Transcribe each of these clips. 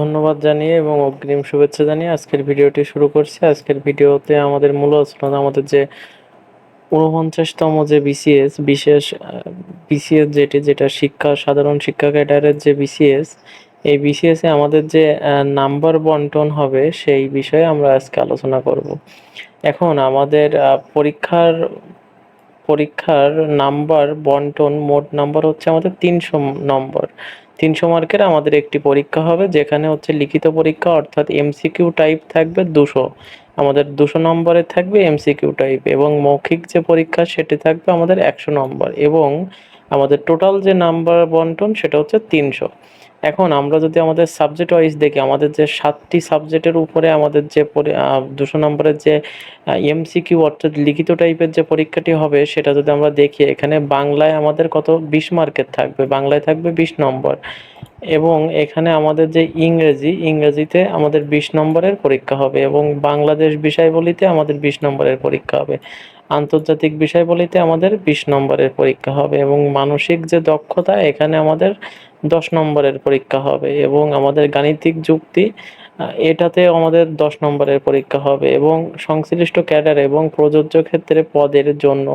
ধন্যবাদ জানিয়ে এবং অগ্রিম শুভেচ্ছা জানিয়ে আজকের ভিডিওটি শুরু করছি। আজকের ভিডিওতে আমাদের মূল আলোচনা, আমাদের যে ঊনপঞ্চাশতম যে বিসিএস বিশেষ বিসিএস যেটি, যেটা শিক্ষা, সাধারণ শিক্ষা ক্যাডারের যে বিসিএস এই বিসিএস আমাদের যে নাম্বার বন্টন হবে সেই বিষয়ে আমরা আজকে আলোচনা করব। এখন আমাদের পরীক্ষার পরীক্ষার নাম্বার বন্টন মোট নাম্বার হচ্ছে আমাদের তিনশো নম্বর। তিনশো মার্কের আমাদের একটি পরীক্ষা হবে, যেখানে হচ্ছে লিখিত পরীক্ষা অর্থাৎ এমসিকিউ টাইপ থাকবে দুশো। আমাদের দুশো নম্বরে থাকবে এমসিকিউ টাইপ এবং মৌখিক যে পরীক্ষা সেটি থাকবে আমাদের একশো নম্বর এবং আমাদের টোটাল যে নাম্বার বন্টন সেটা হচ্ছে তিনশো। এখন আমরা যদি আমাদের সাবজেক্ট ওয়াইজ দেখি, আমাদের যে সাতটি সাবজেক্টের উপরে আমাদের যে দুশো নম্বরের যে এমসিকিউ অর্থাৎ লিখিত টাইপের যে পরীক্ষাটি হবে, সেটা যদি আমরা দেখি, এখানে বাংলায় আমাদের কত? বিশ মার্কের থাকবে। বাংলায় থাকবে বিশ নম্বর। এবং এখানে আমাদের যে ইংরেজি, ইংরেজিতে আমাদের বিশ নম্বরের পরীক্ষা হবে এবং বাংলাদেশ বিষয়বলিতে আমাদের বিশ নম্বরের পরীক্ষা হবে। আন্তর্জাতিক বিষয়বলিতে আমাদের বিশ নম্বরের পরীক্ষা হবে এবং মানসিক যে দক্ষতা, এখানে আমাদের দশ নম্বরের পরীক্ষা হবে এবং আমাদের গাণিতিক যুক্তি, এটাতে আমাদের দশ নম্বরের পরীক্ষা হবে এবং সংশ্লিষ্ট ক্যাডার এবং প্রযোজ্য ক্ষেত্রে পদের জন্য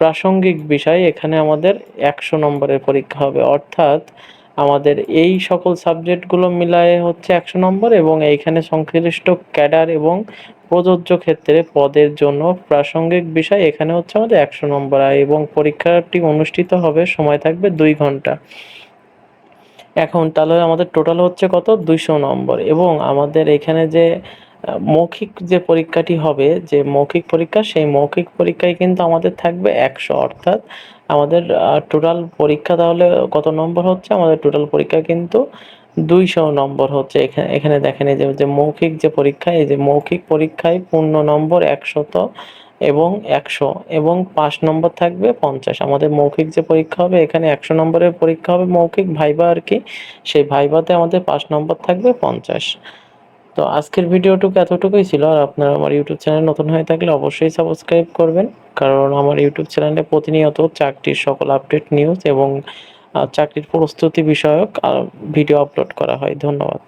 প্রাসঙ্গিক বিষয়, এখানে আমাদের একশো নম্বরের পরীক্ষা হবে। অর্থাৎ আমাদের এই সকল সাবজেক্টগুলো মিলায়ে হচ্ছে একশো নম্বর এবং এইখানে সংশ্লিষ্ট ক্যাডার এবং প্রযোজ্য ক্ষেত্রে পদের জন্য প্রাসঙ্গিক বিষয় এখানে হচ্ছে আমাদের একশো নম্বর এবং পরীক্ষাটি অনুষ্ঠিত হবে, সময় থাকবে দুই ঘণ্টা। এখন তাহলে আমাদের টোটাল হচ্ছে কত? দুইশো নম্বর এবং আমাদের এখানে যে মৌখিক যে পরীক্ষাটি হবে, যে মৌখিক পরীক্ষা, সেই মৌখিক পরীক্ষায় কিন্তু আমাদের থাকবে একশো, অর্থাৎ আমাদের টোটাল পরীক্ষা তাহলে কত নম্বর হচ্ছে? আমাদের টোটাল পরীক্ষা কিন্তু দুইশো নম্বর হচ্ছে। এখানে এখানে দেখেন এই যে মৌখিক যে পরীক্ষা, এই যে মৌখিক পরীক্ষায় পূর্ণ নম্বর একশত এবং একশো এবং পাঁচ নম্বর থাকবে পঞ্চাশ। আমাদের মৌখিক যে পরীক্ষা হবে, এখানে একশো নম্বরের পরীক্ষা হবে মৌখিক ভাইবা আর কি। সেই ভাইবাতে আমাদের পাঁচ নম্বর থাকবে পঞ্চাশ। তো আজকের ভিডিওটুকু এতটুকুই ছিল। আর আপনারা আমার ইউটিউব চ্যানেল নতুন হয়ে থাকলে অবশ্যই সাবস্ক্রাইব করবেন। কারণ আমার ইউটিউব চ্যানেলে প্রতিনিয়ত চাকরির সকল আপডেট নিউজ এবং চাকরির প্রস্তুতি বিষয়ক ভিডিও আপলোড করা হয়। ধন্যবাদ।